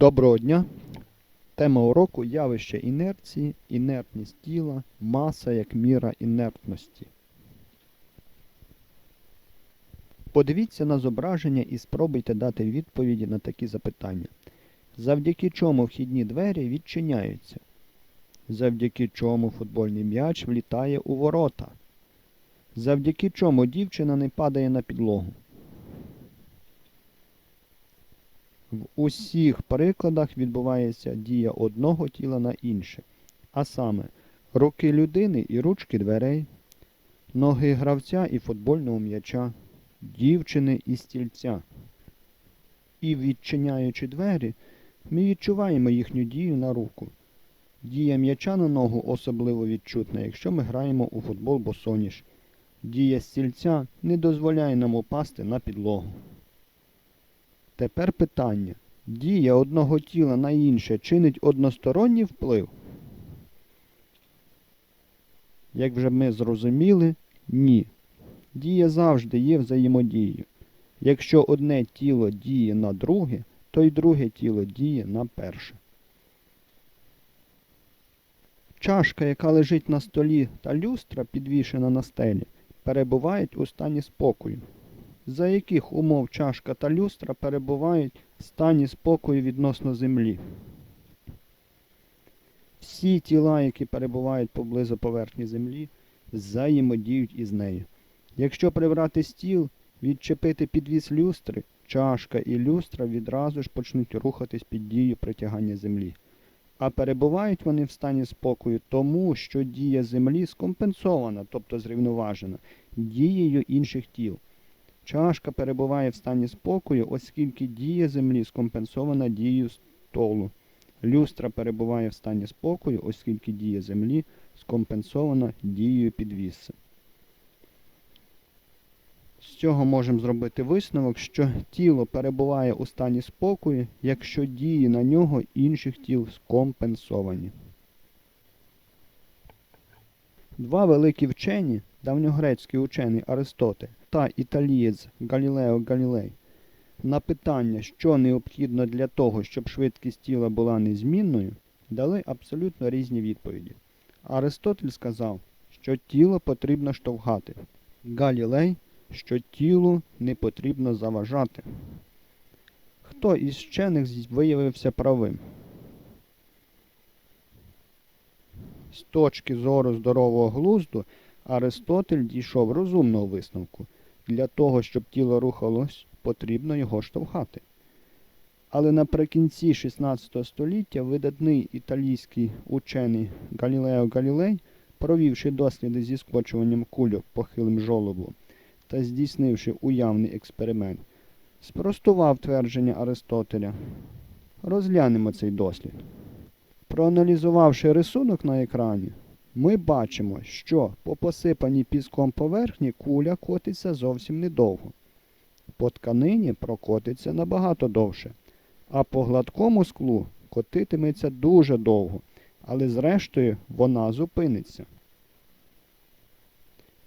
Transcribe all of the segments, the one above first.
Доброго дня! Тема уроку явище інерції, інертність тіла, маса як міра інертності. Подивіться на зображення і спробуйте дати відповіді на такі запитання. Завдяки чому вхідні двері відчиняються? Завдяки чому футбольний м'яч влітає у ворота? Завдяки чому дівчина не падає на підлогу? В усіх прикладах відбувається дія одного тіла на інше, а саме руки людини і ручки дверей, ноги гравця і футбольного м'яча, дівчини і стільця. І відчиняючи двері, ми відчуваємо їхню дію на руку. Дія м'яча на ногу особливо відчутна, якщо ми граємо у футбол босоніж. Дія стільця не дозволяє нам упасти на підлогу. Тепер питання. Дія одного тіла на інше чинить односторонній вплив? Як вже ми зрозуміли, ні. Дія завжди є взаємодією. Якщо одне тіло діє на друге, то й друге тіло діє на перше. Чашка, яка лежить на столі, та люстра, підвішена на стелі, перебувають у стані спокою за яких умов чашка та люстра перебувають в стані спокою відносно землі. Всі тіла, які перебувають поблизу поверхні землі, взаємодіють із нею. Якщо прибрати стіл, відчепити підвіс люстри, чашка і люстра відразу ж почнуть рухатись під дією притягання землі. А перебувають вони в стані спокою тому, що дія землі скомпенсована, тобто зрівноважена, дією інших тіл. Чашка перебуває в стані спокою, оскільки дія землі скомпенсована дією столу. Люстра перебуває в стані спокою, оскільки дія землі скомпенсована дією підвіси. З цього можемо зробити висновок, що тіло перебуває у стані спокою, якщо дії на нього інших тіл скомпенсовані. Два великі вчені, давньогрецький учений Аристотель та італієць Галілео Галілей на питання, що необхідно для того, щоб швидкість тіла була незмінною, дали абсолютно різні відповіді. Аристотель сказав, що тіло потрібно штовхати. Галілей, що тілу не потрібно заважати. Хто із вчених виявився правим? З точки зору здорового глузду Аристотель дійшов розумного висновку. Для того, щоб тіло рухалось, потрібно його штовхати. Але наприкінці 16 століття видатний італійський учений Галілео Галілей, провівши досліди зі скочуванням кульок похилим жолобом та здійснивши уявний експеримент, спростував твердження Аристотеля. Розглянемо цей дослід. Проаналізувавши рисунок на екрані, ми бачимо, що по посипаній піском поверхні куля котиться зовсім недовго. По тканині прокотиться набагато довше, а по гладкому склу котитиметься дуже довго, але зрештою вона зупиниться.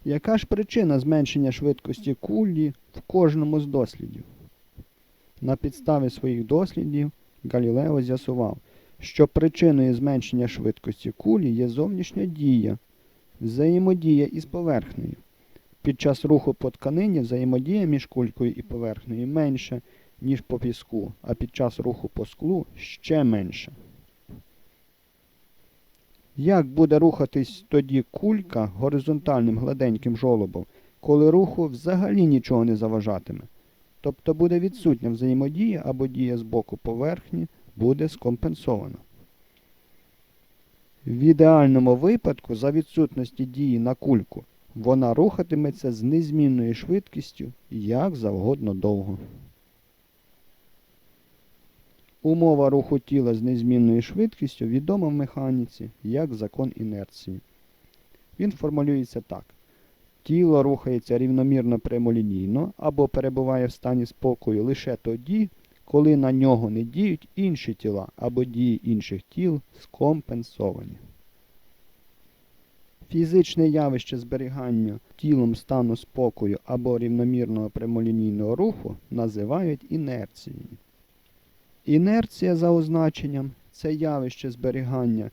Яка ж причина зменшення швидкості кулі в кожному з дослідів? На підставі своїх дослідів Галілео з'ясував, що причиною зменшення швидкості кулі є зовнішня дія, взаємодія із поверхнею. Під час руху по тканині взаємодія між кулькою і поверхнею менша, ніж по піску, а під час руху по склу ще менша. Як буде рухатись тоді кулька горизонтальним гладеньким жолобом, коли руху взагалі нічого не заважатиме? Тобто буде відсутня взаємодія або дія з боку поверхні буде скомпенсовано. В ідеальному випадку, за відсутності дії на кульку, вона рухатиметься з незмінною швидкістю як завгодно довго. Умова руху тіла з незмінною швидкістю відома в механіці як закон інерції. Він формулюється так. Тіло рухається рівномірно прямолінійно або перебуває в стані спокою лише тоді, коли на нього не діють інші тіла або дії інших тіл скомпенсовані. Фізичне явище зберігання тілом стану спокою або рівномірного прямолінійного руху називають інерцією. Інерція за означенням це явище зберігання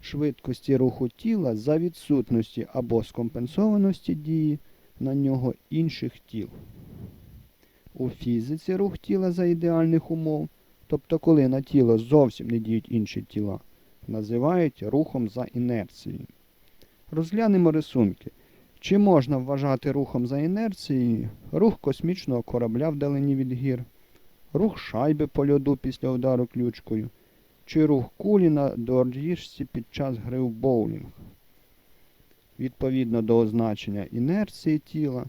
швидкості руху тіла за відсутності або скомпенсованості дії на нього інших тіл. У фізиці рух тіла за ідеальних умов, тобто коли на тіло зовсім не діють інші тіла, називають рухом за інерцією. Розглянемо рисунки. Чи можна вважати рухом за інерцією рух космічного корабля вдалині від гір, рух шайби по льоду після удару ключкою, чи рух кулі на доріжці під час гри в боулінг? Відповідно до означення інерції тіла,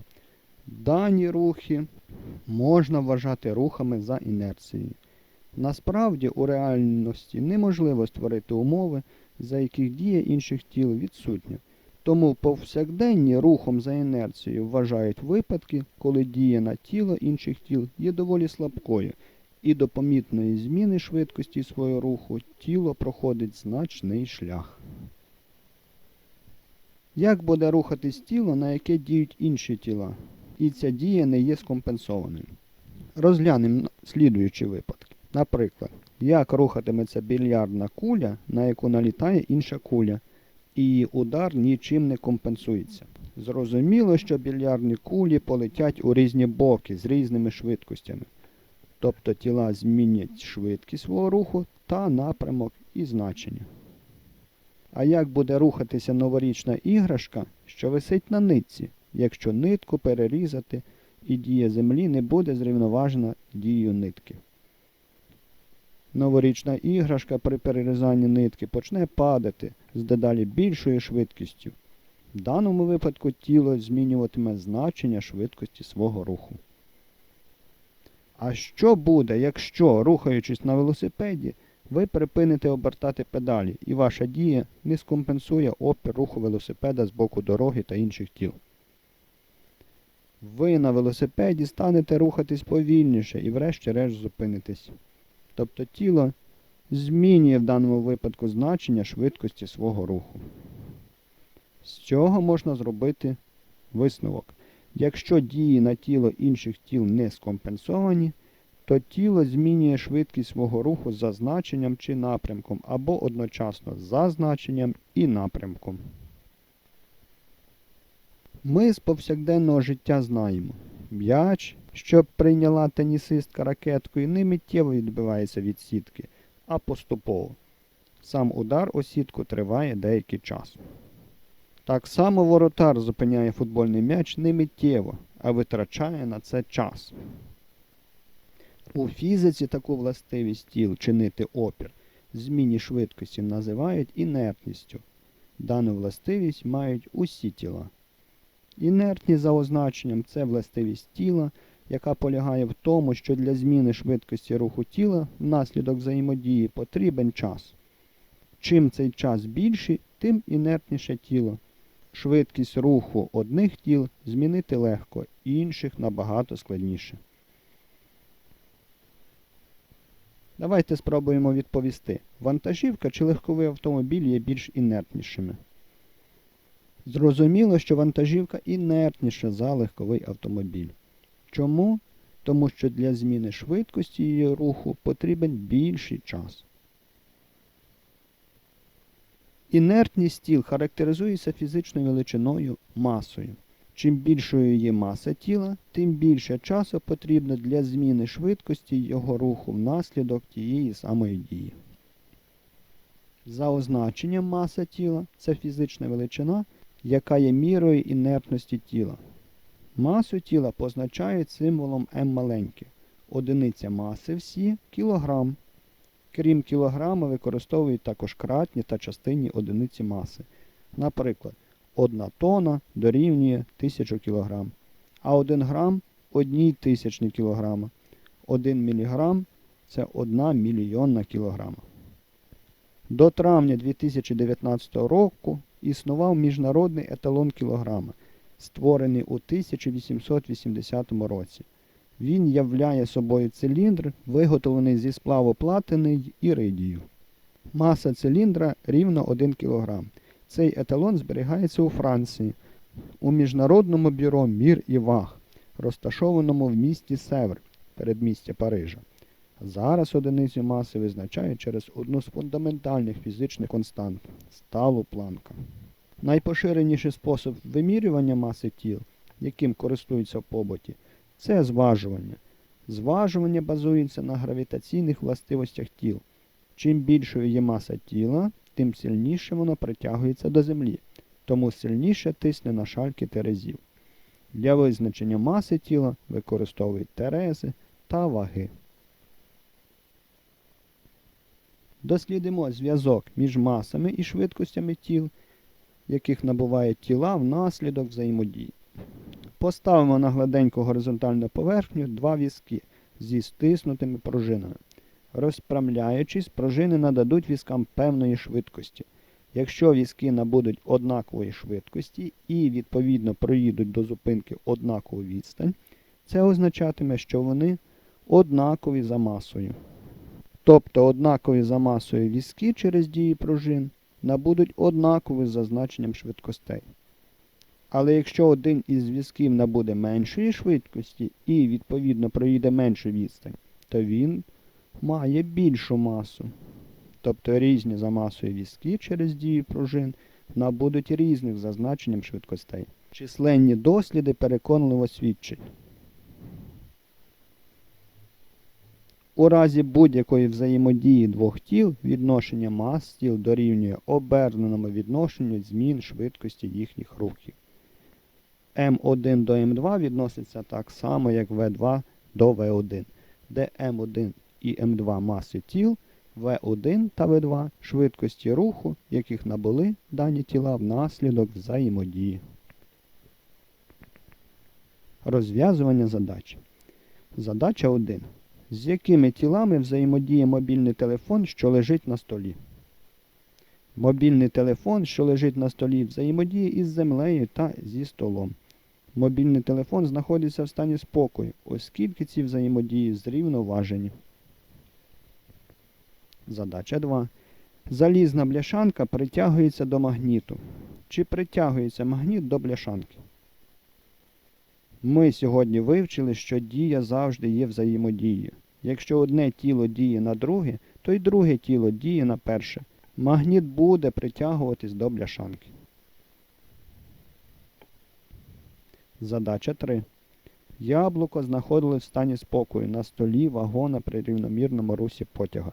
дані рухи можна вважати рухами за інерцією. Насправді у реальності неможливо створити умови, за яких дія інших тіл відсутня. Тому повсякденні рухом за інерцією вважають випадки, коли дія на тіло інших тіл є доволі слабкою, і до помітної зміни швидкості свого руху тіло проходить значний шлях. Як буде рухатись тіло, на яке діють інші тіла, і ця дія не є скомпенсованою? Розглянемо слідуючі випадки. Наприклад, як рухатиметься більярдна куля, на яку налітає інша куля, і її удар нічим не компенсується. Зрозуміло, що більярдні кулі полетять у різні боки з різними швидкостями. Тобто тіла змінять швидкість свого руху та напрямок і значення. А як буде рухатися новорічна іграшка, що висить на нитці, якщо нитку перерізати і дія землі не буде зрівноважена дією нитки? Новорічна іграшка при перерізанні нитки почне падати з дедалі більшою швидкістю. В даному випадку тіло змінюватиме значення швидкості свого руху. А що буде, якщо, рухаючись на велосипеді, ви припините обертати педалі і ваша дія не скомпенсує опір руху велосипеда з боку дороги та інших тіл? Ви на велосипеді станете рухатись повільніше і врешті-решт зупинитесь. Тобто тіло змінює в даному випадку значення швидкості свого руху. З цього можна зробити висновок. Якщо дії на тіло інших тіл не скомпенсовані, то тіло змінює швидкість свого руху за значенням чи напрямком, або одночасно за значенням і напрямком. Ми з повсякденного життя знаємо. М'яч, що прийняла тенісистка ракеткою, не миттєво відбивається від сітки, а поступово. Сам удар у сітку триває деякий час. Так само воротар зупиняє футбольний м'яч не миттєво, а витрачає на це час. У фізиці таку властивість тіл чинити опір зміні швидкості називають інертністю. Дану властивість мають усі тіла. Інертність за означенням це властивість тіла, яка полягає в тому, що для зміни швидкості руху тіла внаслідок взаємодії потрібен час. Чим цей час більший, тим інертніше тіло. Швидкість руху одних тіл змінити легко, інших набагато складніше. Давайте спробуємо відповісти, вантажівка чи легковий автомобіль є більш інертнішими. Зрозуміло, що вантажівка інертніша за легковий автомобіль. Чому? Тому що для зміни швидкості її руху потрібен більший час. Інертність тіл характеризується фізичною величиною масою. Чим більшою є маса тіла, тим більше часу потрібно для зміни швидкості його руху внаслідок тієї самої дії. За означенням маса тіла це фізична величина, яка є мірою інертності тіла. Масу тіла позначають символом М маленьке. Одиниця маси всі кілограм. Крім кілограма, використовують також кратні та частинні одиниці маси. Наприклад, 1 тонна дорівнює 1000 кг, а 1 грам одній тисячні кілограма. 1 міліграм це 1 мільйонна кілограма. До травня 2019 року існував міжнародний еталон кілограма, створений у 1880 році. Він являє собою циліндр, виготовлений зі сплаву платини й іридію. Маса циліндра рівно 1 кг. Цей еталон зберігається у Франції, у Міжнародному бюро мір і ваг, розташованому в місті Севр, передмістя Парижа. Зараз одиницю маси визначають через одну з фундаментальних фізичних констант сталу планка. Найпоширеніший спосіб вимірювання маси тіл, яким користуються в побуті, це зважування. Зважування базується на гравітаційних властивостях тіл. Чим більшою є маса тіла, тим сильніше воно притягується до землі, тому сильніше тисне на шальки терезів. Для визначення маси тіла використовують терези та ваги. Дослідимо зв'язок між масами і швидкостями тіл, яких набувають тіла внаслідок взаємодії. Поставимо на гладеньку горизонтальну поверхню два візки зі стиснутими пружинами. Розпрямляючись, пружини нададуть візкам певної швидкості. Якщо візки набудуть однакової швидкості і, відповідно, проїдуть до зупинки однакову відстань, це означатиме, що вони однакові за масою. Тобто однакові за масою візки через дії пружин набудуть однакові за значенням швидкостей. Але якщо один із візків набуде меншої швидкості і, відповідно, проїде меншу відстань, то він має більшу масу. Тобто різні за масою візки через дію пружин набудуть різних за значенням швидкостей. Численні досліди переконливо свідчать. У разі будь-якої взаємодії двох тіл відношення мас тіл дорівнює оберненому відношенню змін швидкості їхніх рухів. М1 до М2 відноситься так само, як В2 до В1, де М1 і М2 маси тіл, В1 та В2 швидкості руху, яких набули дані тіла внаслідок взаємодії. Розв'язування задач. Задача 1. З якими тілами взаємодіє мобільний телефон, що лежить на столі? Мобільний телефон, що лежить на столі, взаємодіє із землею та зі столом. Мобільний телефон знаходиться в стані спокою, оскільки ці взаємодії зрівноважені. Задача 2. Залізна бляшанка притягується до магніту. Чи притягується магніт до бляшанки? Ми сьогодні вивчили, що дія завжди є взаємодією. Якщо одне тіло діє на друге, то й друге тіло діє на перше. Магніт буде притягуватись до бляшанки. Задача 3. Яблуко знаходилось в стані спокою на столі вагона при рівномірному русі потяга,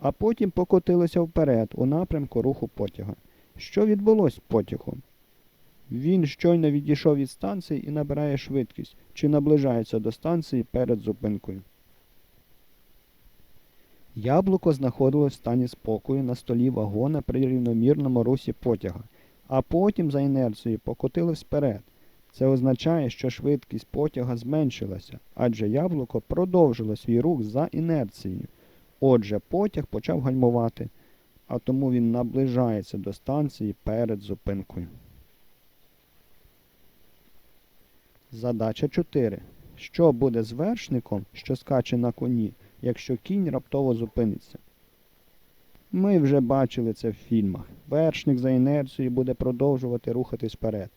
а потім покотилося вперед у напрямку руху потяга. Що відбулося з потягом? Він щойно відійшов від станції і набирає швидкість, чи наближається до станції перед зупинкою. Яблуко знаходилось в стані спокою на столі вагона при рівномірному русі потяга, а потім за інерцією покотилось вперед. Це означає, що швидкість потяга зменшилася, адже яблуко продовжило свій рух за інерцією. Отже, потяг почав гальмувати, а тому він наближається до станції перед зупинкою. Задача 4. Що буде з вершником, що скаче на коні, якщо кінь раптово зупиниться? Ми вже бачили це в фільмах. Вершник за інерцією буде продовжувати рухатись вперед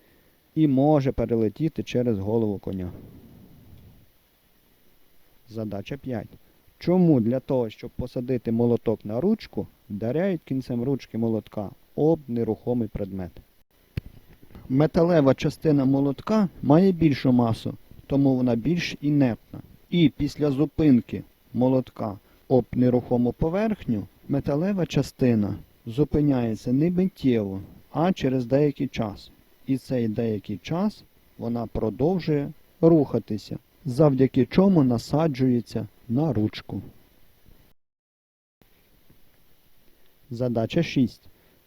і може перелетіти через голову коня. Задача 5. Чому для того, щоб посадити молоток на ручку, вдаряють кінцем ручки молотка об нерухомий предмет? Металева частина молотка має більшу масу, тому вона більш інертна. І після зупинки молотка об нерухому поверхню металева частина зупиняється не миттєво, а через деякий час. І цей деякий час вона продовжує рухатися, завдяки чому насаджується на ручку. Задача 6.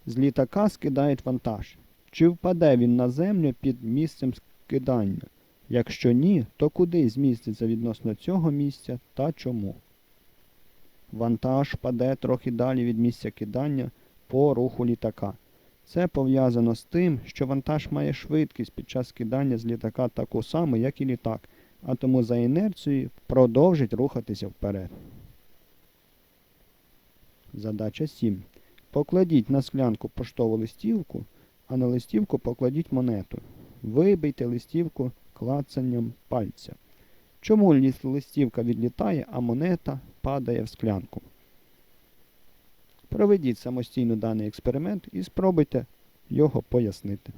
З літака скидають вантаж. Чи впаде він на землю під місцем скидання? Якщо ні, то куди зміститься відносно цього місця та чому? Вантаж паде трохи далі від місця кидання по руху літака. Це пов'язано з тим, що вантаж має швидкість під час кидання з літака таку саму, як і літак, а тому за інерцією продовжить рухатися вперед. Задача 7. Покладіть на склянку поштову листівку, а на листівку покладіть монету. Вибийте листівку клацанням пальця. Чому листівка відлітає, а монета падає в склянку. Проведіть самостійно даний експеримент і спробуйте його пояснити.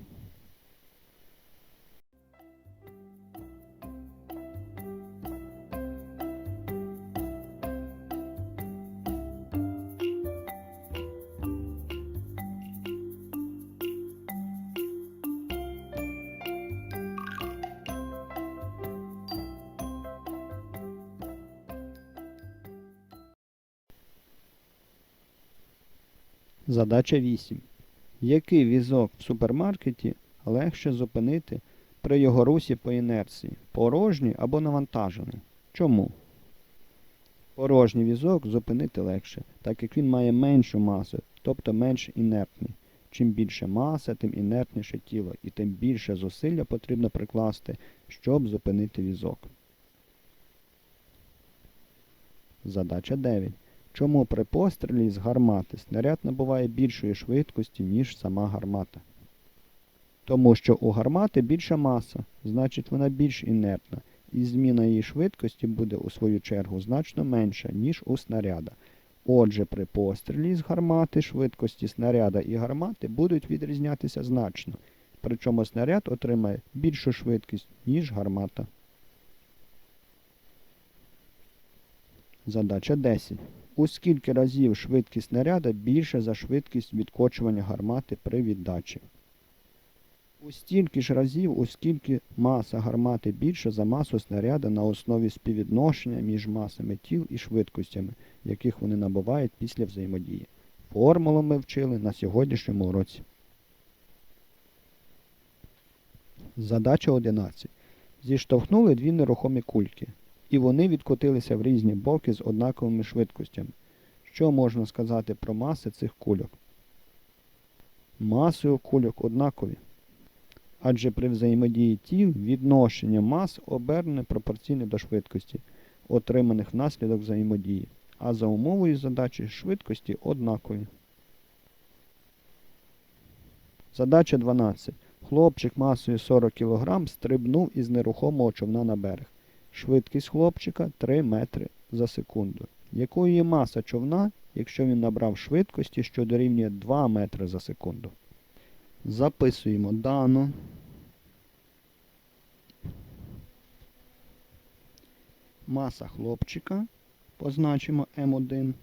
Задача 8. Який візок в супермаркеті легше зупинити при його русі по інерції? Порожній або навантажений? Чому? Порожній візок зупинити легше, так як він має меншу масу, тобто менш інертний. Чим більше маса, тим інертніше тіло, і тим більше зусилля потрібно прикласти, щоб зупинити візок. Задача 9. Чому при пострілі з гармати снаряд набуває більшої швидкості, ніж сама гармата? Тому що у гармати більша маса, значить вона більш інертна, і зміна її швидкості буде у свою чергу значно менша, ніж у снаряда. Отже, при пострілі з гармати швидкості снаряда і гармати будуть відрізнятися значно, причому снаряд отримає більшу швидкість, ніж гармата. Задача 10. У скільки разів швидкість снаряда більше за швидкість відкочування гармати при віддачі? У стільки ж разів, у скільки маса гармати більше за масу снаряда на основі співвідношення між масами тіл і швидкостями, яких вони набувають після взаємодії. Формулу ми вчили на сьогоднішньому уроці. Задача 11. Зіштовхнули дві нерухомі кульки, і вони відкотилися в різні боки з однаковими швидкостями. Що можна сказати про маси цих кульок? Маси кульок однакові. Адже при взаємодії тіл відношення мас обернене пропорційне до швидкості, отриманих внаслідок взаємодії, а за умовою задачі швидкості однакові. Задача 12. Хлопчик масою 40 кг стрибнув із нерухомого човна на берег. Швидкість хлопчика 3 метри за секунду. Якою є маса човна, якщо він набрав швидкості, що дорівнює 2 метри за секунду? Записуємо дану. Маса хлопчика позначимо М1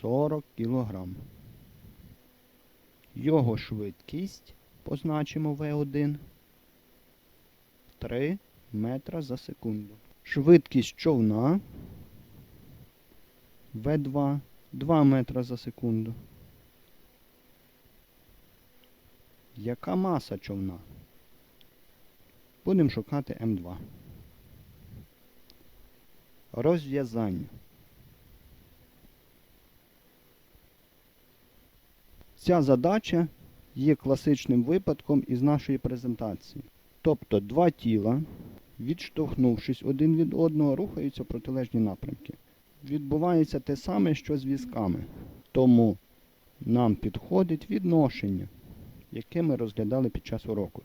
40 кг. Його швидкість позначимо В1 3 метра за секунду. Швидкість човна В2 2 метра за секунду. Яка маса човна? Будемо шукати М2. Розв'язання. Ця задача є класичним випадком із нашої презентації. Тобто два тіла, відштовхнувшись один від одного, рухаються протилежні напрямки. Відбувається те саме, що з візками. Тому нам підходить відношення, яке ми розглядали під час уроку.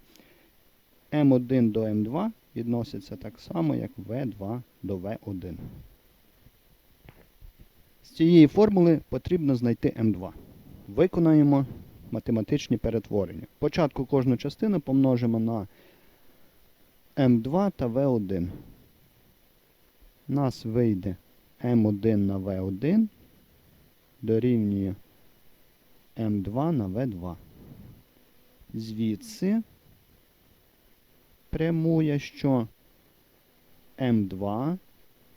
М1 до М2 відноситься так само, як В2 до В1. З цієї формули потрібно знайти М2. Виконаємо математичні перетворення. Спочатку кожну частину помножимо на М2 та В1. У нас вийде М1 на В1 дорівнює М2 на В2. Звідси прямує, що М2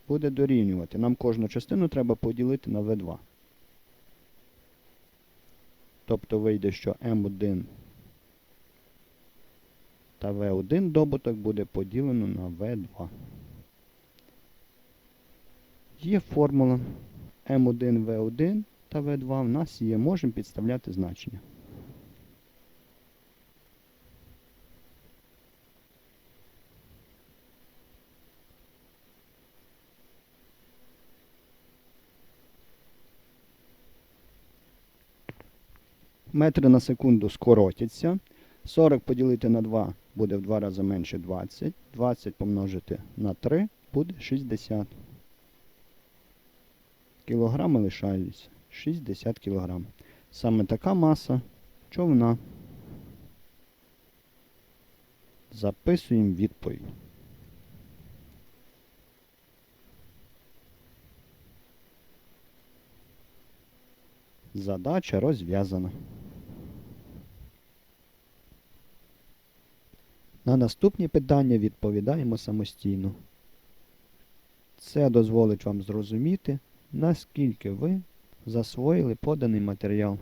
буде дорівнювати. Нам кожну частину треба поділити на В2. Тобто вийде, що М1 та В1 добуток буде поділено на В2. Є формула М1 В1 та В2 в нас є, можемо підставляти значення. Метри на секунду скоротяться. 40 поділити на 2 буде в 2 рази менше 20. 20 помножити на 3 буде 60. Кілограми лишаються 60 кг. Саме така маса човна. Записуємо відповідь. Задача розв'язана. На наступні питання відповідаємо самостійно. Це дозволить вам зрозуміти, наскільки ви засвоїли поданий матеріал.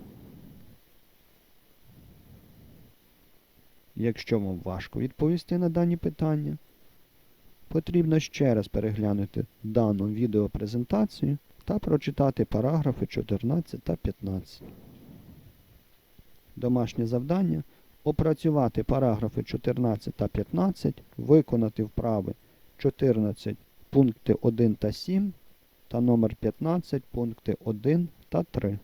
Якщо вам важко відповісти на дані питання, потрібно ще раз переглянути дану відеопрезентацію та прочитати параграфи 14 та 15. Домашнє завдання опрацювати параграфи 14 та 15, виконати вправи 14 пункти 1 та 7 та номер 15 пункти 1 та 3.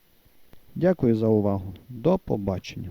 Дякую за увагу. До побачення.